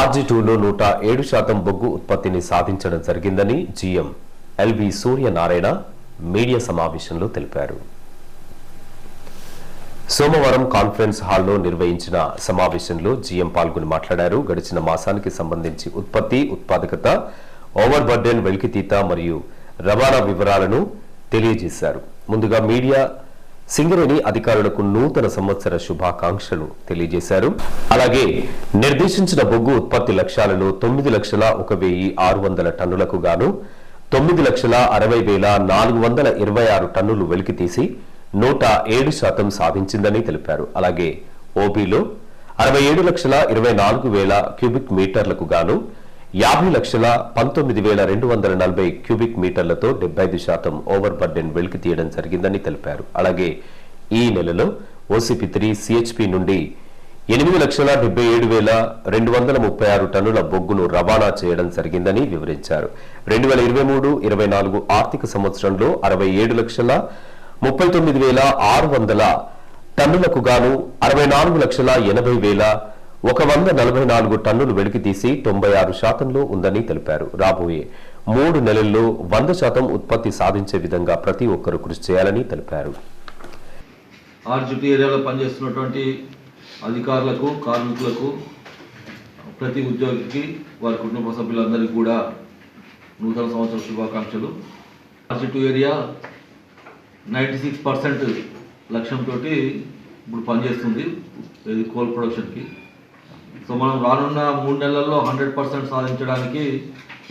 ఆర్జీటూలో నూట ఏడు శాతం బొగ్గు ఉత్పత్తిని సాధించడం జరిగిందని జీఎం ఎల్వి సూర్యనారాయణ మీడియా సమావేశంలో తెలిపారు. సోమవారం కాన్ఫరెన్స్ హాల్లో నిర్వహించిన సమావేశంలో జీఎం పాల్గొని మాట్లాడారు. గడిచిన మాసానికి సంబంధించి ఉత్పత్తి ఉత్పాదకత ఓవర్ బర్డెన్ వెలికితీత మరియు రవాణా వివరాలను తెలియజేశారు. ముందుగా మీడియా సింగరేణి అధికారులకు నూతన సంవత్సర శుభాకాంక్షలు తెలియజేశారు. అలాగే నిర్దేశించిన బొగ్గు ఉత్పత్తి లక్ష్యాలలో తొమ్మిది లక్షల ఒక వెయ్యి ఆరు వందల టన్నులకు గాను తొమ్మిది లక్షల అరవై వేల నాలుగు వందల ఇరవై ఆరు టన్నులు వెలికితీసి నూట ఏడు శాతం సాధించిందని తెలిపారు. అలాగే ఓబీలో అరవై ఏడు లక్షల ఇరవై నాలుగు వేల క్యూబిక్ మీటర్లకు గాను యాభై లక్షల పంతొమ్మిది వేల రెండు వందల నలభై క్యూబిక్ మీటర్లతో డెబ్బై ఐదు శాతం ఓవర్ బర్డెన్ వెలికి తీయడం జరిగిందని తెలిపారు. అలాగే ఈ నెలలో ఓసీపీ త్రీ సిహెచ్పి నుండి ఎనిమిది లక్షల డెబ్బై ఏడు వేల రెండు వందల ముప్పై ఆరు టన్నుల బొగ్గును రవాణా చేయడం జరిగిందని వివరించారు. రెండు వేల ఇరవై మూడు ఇరవై నాలుగు ఆర్థిక సంవత్సరంలో అరవై ఏడు లక్షల ముప్పై తొమ్మిది వేల ఆరు వందల టన్నులకు గాను అరవై నాలుగు లక్షల ఎనభై వేల ఒక వంద నలభై నాలుగు టన్నులు వెలికి తీసి తొంభై ఆరు శాతంలో ఉందని తెలిపారు. రాబోయే మూడు నెలల్లో వంద శాతం ఉత్పత్తి సాధించే విధంగా ప్రతి ఒక్కరూ కృషి చేయాలని తెలిపారు. ఆర్జిటి ఏరియాలో పనిచేస్తున్నటువంటి అధికారులకు కార్మికులకు ప్రతి ఉద్యోగికి వారి కుటుంబ సభ్యులందరికీ కూడా నూతన సంవత్సర శుభాకాంక్షలు. RGT area ninety six percent లక్ష్యంతో ఇప్పుడు పనిచేస్తుంది. ఇది కోల్ ప్రొడక్షన్కి. సో మనం రానున్న మూడు నెలల్లో హండ్రెడ్ పర్సెంట్ సాధించడానికి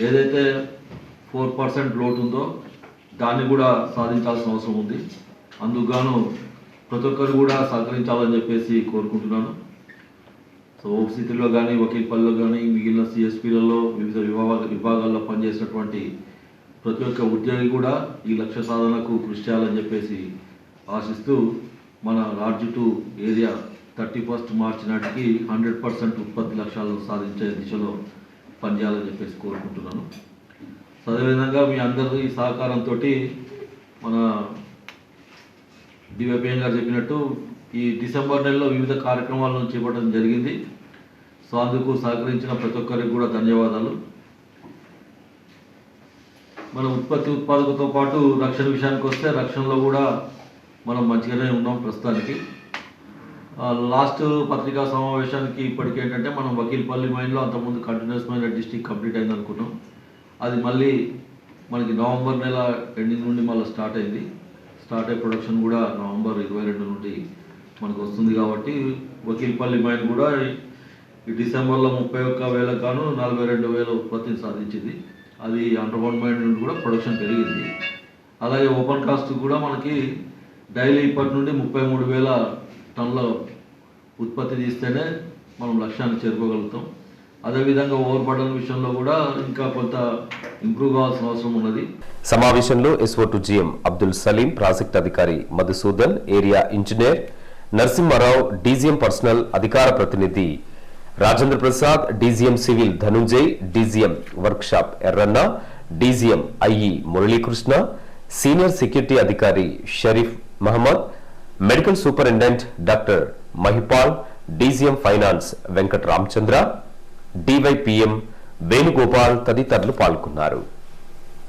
ఏదైతే ఫోర్ పర్సెంట్ లోటు ఉందో దాన్ని కూడా సాధించాల్సిన అవసరం ఉంది. అందుకుగాను ప్రతి ఒక్కరు కూడా సహకరించాలని చెప్పేసి కోరుకుంటున్నాను. సో ఓపీసీలో కానీ వకీల్పల్లిలో కానీ మిగిలిన సిఎస్పీలలో వివిధ విభాగ విభాగాల్లో పనిచేసినటువంటి ప్రతి ఒక్క ఉద్యోగి కూడా ఈ లక్ష్య సాధనకు కృషి చేయాలని చెప్పేసి ఆశిస్తూ మన large two area thirty first మార్చి నాటికి హండ్రెడ్ పర్సెంట్ ఉత్పత్తి లక్ష్యాలను సాధించే దిశలో పనిచేయాలని చెప్పేసి కోరుకుంటున్నాను. అదేవిధంగా మీ అందరి సహకారంతో మన డివైపిఎం గారు చెప్పినట్టు ఈ డిసెంబర్ నెలలో వివిధ కార్యక్రమాలను చేపట్టడం జరిగింది. సో అందుకు సహకరించిన ప్రతి ఒక్కరికి కూడా ధన్యవాదాలు. మన ఉత్పత్తి ఉత్పాదకతో పాటు రక్షణ విషయానికి వస్తే రక్షణలో కూడా మనం మంచిగానే ఉన్నాం ప్రస్తుతానికి. లాస్ట్ పత్రికా సమావేశానికి ఇప్పటికి ఏంటంటే మనం వకీల్పల్లి మైన్లో అంతకుముందు కంటిన్యూస్ మైన్ డిస్టిక్ కంప్లీట్ అయింది అనుకున్నాం. అది మళ్ళీ మనకి నవంబర్ నెల ఎండింగ్ నుండి మళ్ళీ స్టార్ట్ అయింది. స్టార్ట్ అయ్యే ప్రొడక్షన్ కూడా నవంబర్ ఇరవై రెండు నుండి మనకు వస్తుంది కాబట్టి వకీల్పల్లి మైన్ కూడా ఈ డిసెంబర్లో ముప్పై ఒక్క వేలకు కాను నలభై రెండు వేల ఉత్పత్తిని సాధించింది. అది అండర్గ్రౌండ్ మైన్ నుండి కూడా ప్రొడక్షన్ పెరిగింది. అలాగే ఓపెన్ కాస్ట్ కూడా మనకి డైలీ ఇప్పటి నుండి ముప్పై మూడు వేల టన్నుల ఉత్పత్తి తీస్తేనే మనం లక్ష్యాన్ని చేరుకోగలుగుతాం. అదేవిధంగా ఓవర్ బర్డన్ విషయంలో కూడా ఇంకా కొంత ఇంప్రూవ్ కావాల్సిన అవసరం ఉన్నది. సమావేశంలో SO to GM Abdul Salim project అధికారి Madhusudan area engineer Narasimharao DGM personnel అధికార ప్రతినిధి Rajendra Prasad DGM civil Dhanunjay DGM workshop Yerranna DGM IE Muralikrishna senior security అధికారి Sharif Mohammed medical superintendent doctor Mahipal DGM finance Venkata Ramachandra DYPM Venugopal తదితరులు పాల్గొన్నారు.